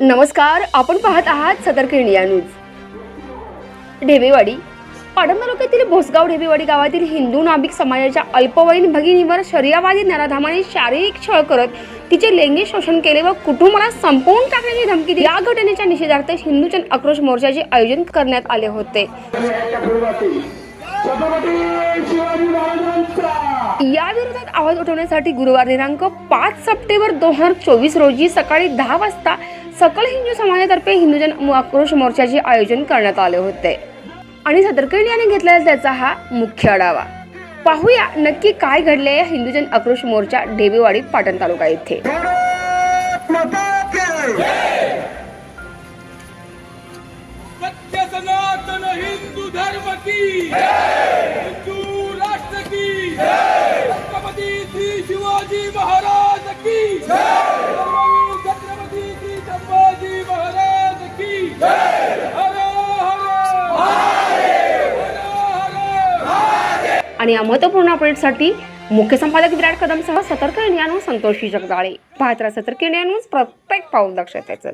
नमस्कार आपण पाहत आहात सतर्क इंडिया न्यूज. ढेबेवाडी पाटण तालुक्यातील भोसगाव ढेबेवाडी गावातील हिंदू नाभिक समाजाच्या अल्पवयीन भगिनीवर शरियावादी नराधामाने शारीरिक छळ करत तिचे लैंगिक शोषण केले व कुटुंबाला संपवून टाकण्याची धमकी दिली. या घटनेच्या निषेधार्थ हिंदू जन आक्रोश मोर्चाचे आयोजन करण्यात आले होते. या आवाज उठवण्यासाठी गुरुवार दिनांक पाच सप्टेंबर दोन हजार चोवीस रोजी सकाळी दहा वाजता सकल हिंदू समाजातर्फे हिंदूजन आक्रोश मोर्चाचे आयोजन करण्यात आले होते. आणि सतर्क इंडियाने घेतलेला त्याचा हा मुख्य आढावा. पाहूया नक्की काय घडले या हिंदूजन आक्रोश मोर्चा ढेबेवाडी पाटण तालुका येथे. सनातन हिंदू धर्म की आणि या महत्त्वपूर्ण अपडेटसाठी मुख्य संपादक विराट कदमसह सतर्क इंडिया न्यूज संतोषी जगदाळे. पाहत सतर्क इंडिया न्यूज प्रत्येक पाऊल लक्षात त्याच